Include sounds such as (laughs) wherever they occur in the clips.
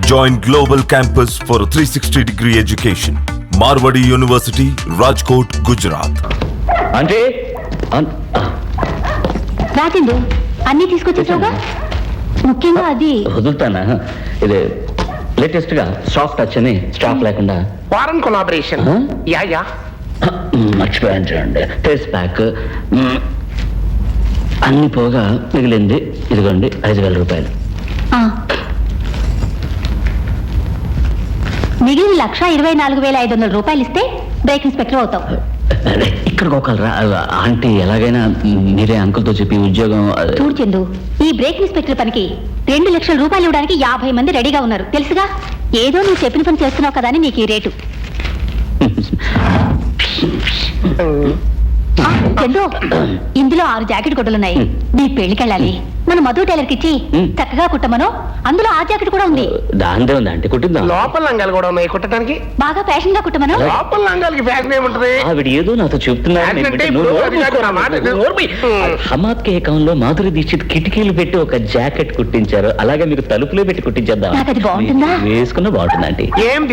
Join Global Campus for a 360 degree education. Marwadi University, Rajkot, Gujarat. అంటే రాజండు అన్ని తీసుకొచ్చేసావుగా ముఖ్యంగా అది వదులుతానా? ఇది లేటెస్ట్గా సాఫ్ట్ టచ్ అని స్టాక్ లేకుండా. Foreign collaboration Huh? Yeah yeah మర్చిపోయాను చూడండి. ఫేస్ ప్యాక్ మ్, అన్ని పోగా మిగిలింది. ఇదిగోండి ఐదు వేల రూపాయలు. ఆ. మిగిలిన లక్ష ఇరవై నాలుగు వేల ఐదు వందల రూపాయలు ఇస్తే బ్రేక్ ఇన్స్పెక్టర్ అవుతావు. ఇక్కడికి ఒకరు ఆంటీ ఎలాగైనా మీరే అంకుల్తో చెప్పి ఉద్యోగం చూడు చందు ఈ బ్రేక్ ఇన్స్పెక్టర్ పనికి రెండు లక్షల రూపాయలు ఇవ్వడానికి యాభై మంది రెడీగా ఉన్నారు. తెలుసుగా? ఏదో నువ్వు చెప్పిన పని చేస్తున్నావు కదా అని నీకు ఈ రేటు. చందు ఇందులో ఆరు జాకెట్ గుడ్డలున్నాయి. నీ పెళ్ళికి మన మధు టైలర్కి ఇచ్చి. చక్కగా కుట్టమను. అందులో ఆ జాకెట్ కూడా ఉంది. దాందే ఉంది ఆంటీ కుట్టిద్దాం. లోపల లంగాలు కూడా ఉన్నాయి కుట్టడానికి. బాగా ఫ్యాషన్గా కుట్టమను. లోపల లంగాలకి ఫ్యాషన్ ఏముంటది? ఆవిడ ఏదో నాతో. హమాద్ కే అకౌంట్ మొధురి దీక్షిత్ కిటికీలు పెట్టి ఒక జాకెట్ కుట్టించారు. అలాగే మీకు తలుపులో పెట్టి కుట్టించేద్దాం. నాకు అది బాగుంటుందా? వేసుకున్న బాగుంటుంది ఆంటీ? ఏం.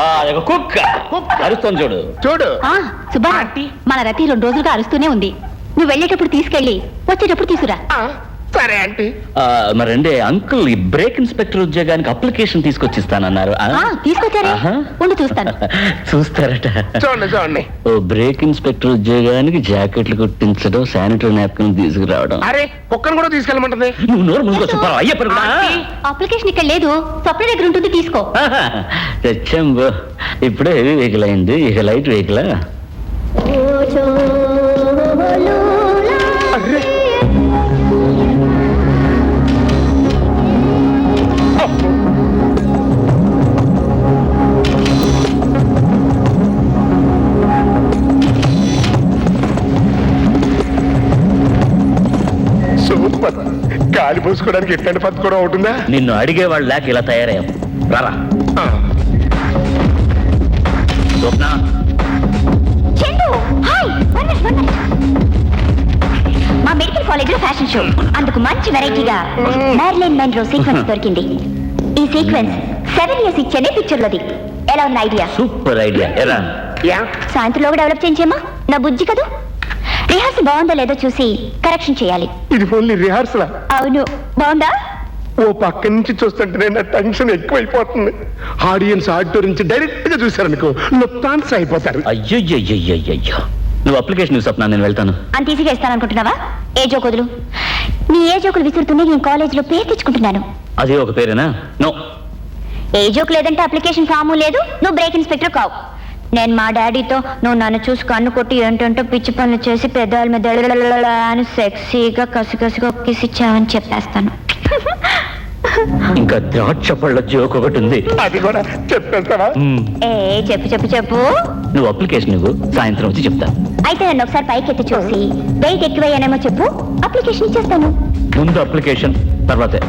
ఆ, అదొక కుక్క. అరుస్తాను చూడు. చూడు. ఆ సుబ్బా. మన రతి రెండు రోజులుగా అరుస్తూనే ఉంది. నువ్వు వెళ్ళేటప్పుడు తీసుకెళ్ళి వచ్చేటప్పుడు తీసుకురా. ఆ, సరే ఆంటీ. మరండి అంకుల్ ఈ బ్రేక్ ఇన్స్పెక్టర్ ఉద్యోగానికి అప్లికేషన్ తీసుకొచ్చిస్తానన్నారు. తీసుకొచ్చారే. ఉండు చూస్తాను. (laughs) చూస్తారట. చూడండి చూడండి. ఓ బ్రేక్ ఇన్స్పెక్టర్ ఉద్యోగానికి జాకెట్లు కుట్టించడం శానిటరీ నాప్కిన్ తీసుకురావడం. అరే కుక్కను కూడా తీసుకెళ్ళమంటది. నువ్వు నోరు ముందుకు చెప్పారు? అయ్య పరుగుడా. అప్లికేషన్ ఇక్కడ లేదు. స్వప్న దగ్గర ఉంటుంది తీసుకో. తెచ్చాం బో. ఇప్పుడే హెవీ వెహికల్ అయింది. ఇక లైట్ వెహికల్? గాలి పోసుకోవడానికి ఎట్లాంటి పద్ధతి కూడా ఉంటుందా? నిన్ను అడిగేవాళ్ళు లేక ఇలా తయారయ్యాం. రారా. Swapna. Chandu hi one minute one minute మా మెడికల్ కాలేజ్లో ఫ్యాషన్ షో. అందుకు మంచి వెరైటీగా మ్యారిలైన్ మెన్రో సీక్వెన్స్ దొరికింది. ఈ సీక్వెన్స్ సెవెన్ ఇయర్స్ ఇచ్చేనే పిక్చర్ లోది ఎలా ఉన్న ఐడియా సూపర్ ఐడియా ఎరా. యా. సాయంత్రంలోగా డెవలప్ చేయించేమా నా బుజ్జి కదూ? రిహార్సల్ బాగుందో లేదో చూసి కరెక్షన్ చేయాలి. ఇది ఓన్లీ రిహార్సల్? అవును. బాగుందా? ఓ పక్క నుంచి చూస్తుంటే నా టెన్షన్ ఎక్కువైపోతుంది. ఆడియన్స్ ఆడిటోర్ నుంచి డైరెక్ట్గా చూసారనుకో లుప్తాన్స్ అయిపోతారు. అయ్యో నువ్వు అప్లికేషన్ స్వప్న నేను వెళ్తాను. అంత ఈజీగా ఇస్తాననుకుంటున్నావా ఏ జోకుదులు నీ ఏ జోకులు విసురుతూనే నేను కాలేజీలో పేరు తెచ్చుకుంటున్నాను. అది ఒక పేరేనా? నో. ఏ జోక్ లేదంటే అప్లికేషన్ ఫాము లేదు నువ్వు బ్రేక్ ఇన్స్పెక్టర్ కావు. నేను మా డాడీతో నువ్వు నన్ను చూసి కన్ను కొట్టి ఏంటంటే పిచ్చి పనులు చేసి పెద్దవాళ్ళ మీద అని సెక్సీగా కసికసిగా కిసిచ్చావని చెప్పేస్తాను ఇంకా ద్రాక్ష పళ్ళ జోక్ ఒకటి ఉంది అది కూడా చెప్పేస్తావా ఏ చెప్పు చెప్పు చెప్పు నువ్వు అప్లికేషన్ ఇవ్వు సాయంత్రం వచ్చి చెప్తా అయితే నన్ను ఒకసారి పైకి ఎత్తి చూసి వెయిట్ ఎక్కువయ్యానేమో చెప్పు అప్లికేషన్ ఇచ్చేస్తాను ముందు అప్లికేషన్ తర్వాతే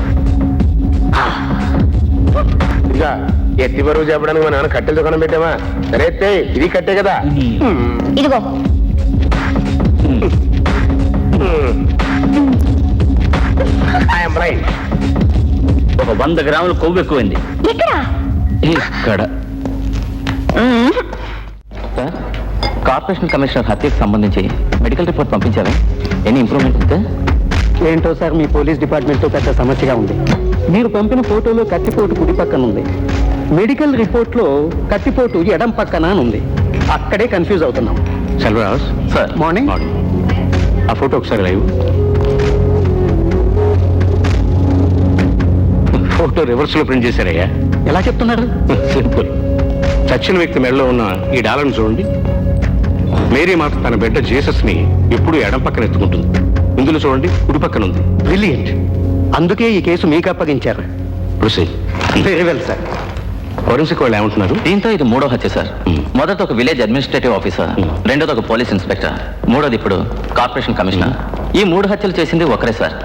ఇంకా ఎత్తి బరువు చెప్పడానికి మా నాన్న కట్టెల దుకాణం పెట్టావా? సరే ఎత్తే ఇది కట్టే కదా. ఇదిగో. ఒక వంద గ్రాముల కొవ్వు ఎక్కువైంది. ఇక్కడ. కార్పొరేషన్ కమిషనర్ హత్యకు సంబంధించి మెడికల్ రిపోర్ట్ పంపించారా? ఎనీ ఇంప్రూవ్మెంట్ ఉంటే? ఏంటో సార్ మీ పోలీస్ డిపార్ట్మెంట్తో పెద్ద సమస్యగా ఉంది. మీరు పంపిన ఫోటోలో కత్తిపోటు కుడి పక్కన ఉంది మెడికల్ రిపోర్ట్లో కత్తిపోటు ఎడం పక్కన అని ఉంది అక్కడే కన్ఫ్యూజ్ అవుతున్నాం. సెల్వరాజ్ సార్ మార్నింగ్ ఆ ఫోటో ఒకసారి లైవ్. ఫోటో రివర్స్లో ప్రింట్ చేశారయ్యా. ఎలా చెప్తున్నారు? సింపుల్ చచ్చిన వ్యక్తి మెడలో ఉన్న ఈ డాలను చూడండి. మేరీ మాత తన బిడ్డ జీసస్ని ఎప్పుడు ఎడం పక్కన ఎత్తుకుంటుంది. ఇందులో చూడండి కుడి పక్కన ఉంది బ్రిలియంట్ అందుకే ఈ కేసు మీకు అప్పగించారు. Proceed very well sir forensic వాళ్ళు ఏమంటున్నారు? దీంతో ఇది మూడో హత్య సార్ Hmm. మొదట ఒక విలేజ్ అడ్మినిస్ట్రేటివ్ ఆఫీసర్ Hmm. రెండోది ఒక పోలీస్ ఇన్స్పెక్టర్ మూడోది ఇప్పుడు కార్పొరేషన్ కమిషనర్ ఈ మూడు హత్యలు చేసింది ఒకరే సార్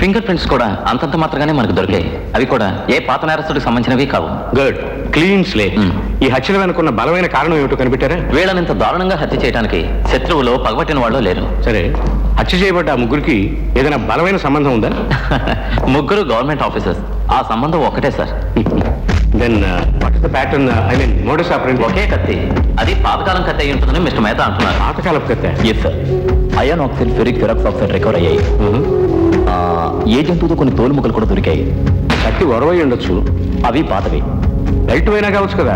ఫింగర్ ప్రింట్స్ కూడా అంతంత మాత్రగానే మనకు దొరికాయి. అవి కూడా ఏ పాత నేరస్తుడికి సంబంధించినవి కావు. Good clean slate Hmm. ఈ హత్యల వెనుకున్న బలమైన కారణం ఏమిటో కనిపెట్టారా? వీళ్ళనింత దారుణంగా హత్య చేయడానికి శత్రువులో పగబట్టిన వాళ్ళు లేరు. సరే. హత్య చేయబడ్డ ఆ ముగ్గురికి ఏదైనా బలమైన సంబంధం ఉందా? (laughs) ముగ్గురు గవర్నమెంట్ ఆఫీసర్స్. ఆ సంబంధం ఒకటే sir. Then what is the pattern I mean modus operandi ఒకే కత్తి. అది పాతకాలం కత్తి అయి ఉంటుందని మిస్టర్ మేతా అంటున్నారు. పాతకాలపు కత్తే? Yes sir iron oxide ferric ferrous oxide recover అయ్యాయి. ఏ జంతువుతో కొన్ని తోలుముక్కలు కూడా దొరికాయి. కత్తి ఒరవై ఉండొచ్చు. అవి పాతవి. బెల్ట్ అయినా కావచ్చు కదా?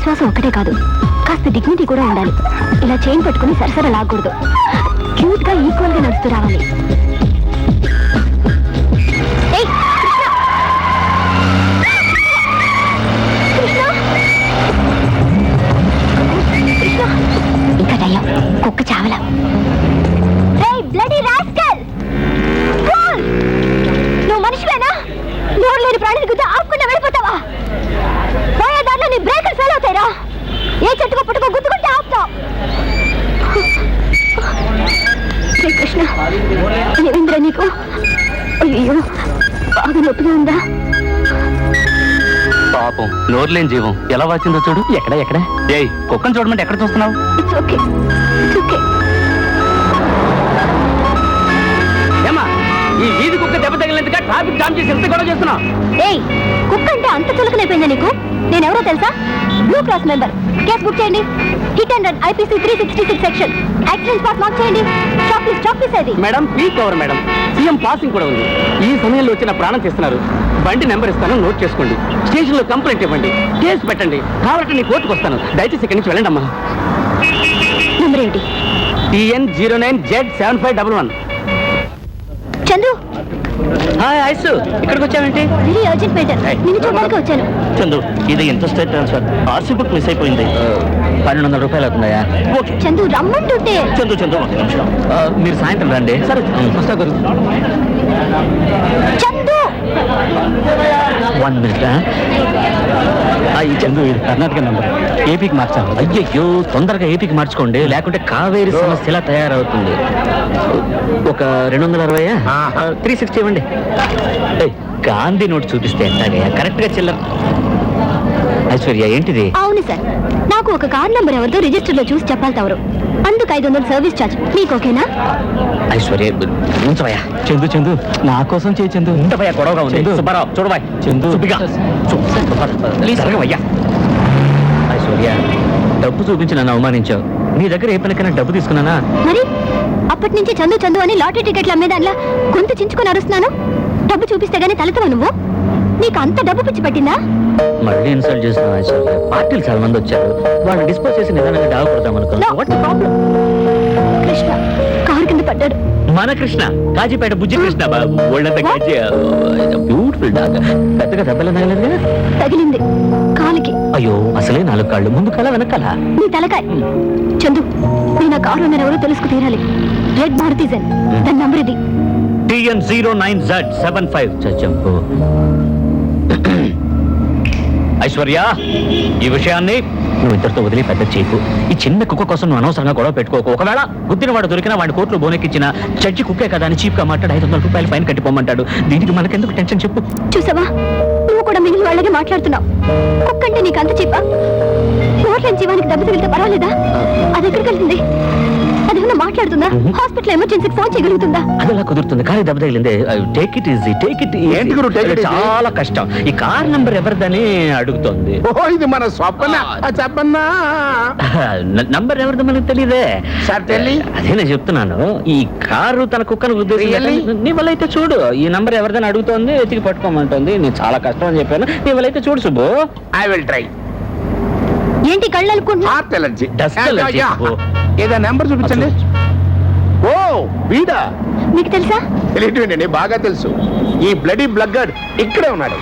విశ్వాసం ఒక్కటే కాదు. కాస్త డిగ్నిటీ కూడా ఉండాలి. ఇలా చైన్ పట్టుకుని సరసర లాగకూడదు. క్యూట్గా ఈక్వల్గా నడుస్తూ రావాలి. ఏమింద్ర నీకు? అయ్యో బాగా నొప్పిగా ఉందా? పాపం నోరులేని జీవం. ఎలా వాచిందో చూడు. ఎక్కడ ఎక్కడ? ఏయ్ కుక్కను చూడమంటే ఎక్కడ చూస్తున్నావు? ఇట్స్ ఓకే ఇట్స్ ఓకే ఏమా ఈ వీధి కుక్క దెబ్బ తగిలినందుగా ట్రాఫిక్ జామ్ చేసి ఎంత గొడవ చేస్తున్నావు? ఏయ్ కుక్క అంటే చులకనైపోయిందా నీకు? నేనెవరో తెలుసా? Blue Cross member case book చేయండి. Hit and run IPC three sixty six section accident spot mark చేయండి. ప్లీజ్ అది madam peak cover madam CM passing కూడా ఉంది. ఈ సమయంలో వచ్చిన ప్రాణం చేస్తున్నారు. బండి నెంబర్ ఇస్తాను నోట్ చేసుకోండి. స్టేషన్లో కంప్లైంట్ ఇవ్వండి. కేసు పెట్టండి. కావాలంటే నీ కోర్టుకు వస్తాను. దయచేసి ఇక్కడి నుంచి వెళ్ళండి అమ్మా నెంబర్ ఏంటి TN zero nine Z seven five double one Chandu. Hi Aishu. ఇక్కడికి వచ్చావేంటి? Very urgent matter. నిన్ను చూడడానికి వచ్చాను. చందు ఇది ట్రాన్స్ఫర్? ఆర్సీ బుక్ మిస్ అయిపోయింది. పన్నెండు వందల రూపాయలు అవుతుందయ్యా ఓకే. చందు రమ్మంటుంటే. చందు చందు ఒక నిమిషం. మీరు సాయంత్రం రండి. సరే వస్తా గురు. వన్ మినిట్ ఈ చందు ఇది కర్ణాటక నంబర్ ఏపీకి మార్చాలి. అయ్యయ్యో తొందరగా ఏపీకి మార్చుకోండి. లేకుంటే కావేరి సమస్య ఇలా తయారవుతుంది. ఒక రెండు వందల అరవై త్రీ సిక్స్టీ ఇవ్వండి. గాంధీ నోట్ చూపిస్తే ఎట్లాగయ్యా? కరెక్ట్గా చిల్లర. ఐశ్వర్య ఏంటిది? అవును సార్. నాకు ఒక కార్ నంబర్ ఎవరితో రిజిస్టర్లో చూసి చెప్పాలి తవరు. అందుకు ఐదు వందలు సర్వీస్ ఛార్జ్ మీకు ఓకేనా? ఐశ్వర్య ఉంచవయ్యా చందు చందు నా కోసం చేయి చందు. ఉంటవయ్యా గొడవగా ఉంది. సుబ్బారావు చూడబాయ్ చందు. సుబ్బిగా. ప్లీజ్ అయ్యా ఐశ్వర్య డబ్బు చూపించి నన్ను అవమానించావు. నీ దగ్గర ఏ పనికైనా డబ్బు తీసుకున్నానా? మరి అప్పటి నుంచి చందు చందు అని లాటరీ టికెట్లు అమ్మేదానిలా గొంతు చించుకొని అరుస్తున్నాను. డబ్బు చూపిస్తే గానీ తలతవా నువ్వు? నీకు అంత డబ్బు పిచ్చి పట్టిందా? మళ్ళీ ఇన్సల్ట్ చేస్తున్నావు ఐశ్వర్య? పార్టీలు చాలా మంది వచ్చారు. వాళ్ళని డిస్పోజ్ చేసి నిదానంగా డావ కొడదాం. అనుకున్నాను వాట్ ప్రాబ్లం కృష్ణ. కారు కింద పడ్డాడు. మన కృష్ణ కాజీపేట బుజ్జి కృష్ణ బాబు. ఒళ్ళంతా కాజీ బ్యూటిఫుల్ డాగ్ పెద్దగా దెబ్బలు తగలేదు తగిలింది. కాలికి. అయ్యో అసలే నాలుగు కాళ్ళు. ముందు కల వెనకాల. నీ తలకాయ. చందు నేను ఆ కారు ఎవరో తెలుసుకు తీరాలి. రెడ్ మారుతీజన్ దాని నంబర్ ఇది. TN zero nine Z seven five. చచ్చంపు Aishwarya ఈ విషయాన్ని నువ్వు ఇద్దరితో వదిలి పెద్ద చేయకు ఈ చిన్న కుక్క కోసం నువ్వు అనవసరంగా గొడవ పెట్టుకోకు. ఒకవేళ గుద్దిన వాడు దొరికినా వాడి కోర్టులో బోనెక్కిచ్చిన జడ్జి కుక్కే కదా అని చీప్గా మాట్లాడి ఐదు వందల రూపాయలు ఫైన్ కట్టిపోమంటాడు దీనికి మనకెందుకు టెన్షన్ చెప్పు. చూసావా? నువ్వు కూడా మిగిలిన వాళ్ళగే మాట్లాడుతున్నావు. కుక్కంటే నీకు అంత చెప్పా కోట్ల జీవానికి దెబ్బ తగిలితే పర్వాలేదా? అది మాట్లాడుతుందా? హాస్పిటల్ ఎమర్జెన్సీకి ఫోన్ చేయగలుగుతుందా? అది ఎలా కుదురుతుంది. కానీ దెబ్బ తగిలింది. Take it easy take it ఏంటి గురు, take it easy? చాలా కష్టం. ఈ కార్ నంబర్ ఎవరిదని అడుగుతోంది. ఓహో ఇది మన స్వప్న. ఆ, చెప్పన్నా. (laughs) నంబర్ ఎవరిదో మనకు తెలియదే సార్ తెలి. అదే నేను చెప్తున్నాను. ఈ కారు తన కుక్కను Really? ఉద్దేశం నీ వల్ల అయితే చూడు. ఈ నంబర్ ఎవరిదని అడుగుతోంది ఎతికి పట్టుకోమంటుంది. నేను చాలా కష్టం అని చెప్పాను. నీ వల్ల అయితే చూడు సుబ్బు. ఐ విల్ ట్రై ఏంటి కళ్ళు అనుకుంటున్నా heart allergy Dust allergy. Oh. ఏదో నెంబర్ చూపించండి. ఓ వీడా మీకు తెలుసా? తెలియటండి బాగా తెలుసు. ఈ బ్లడీ బ్లగ్గడ్ ఇక్కడే ఉన్నాడు.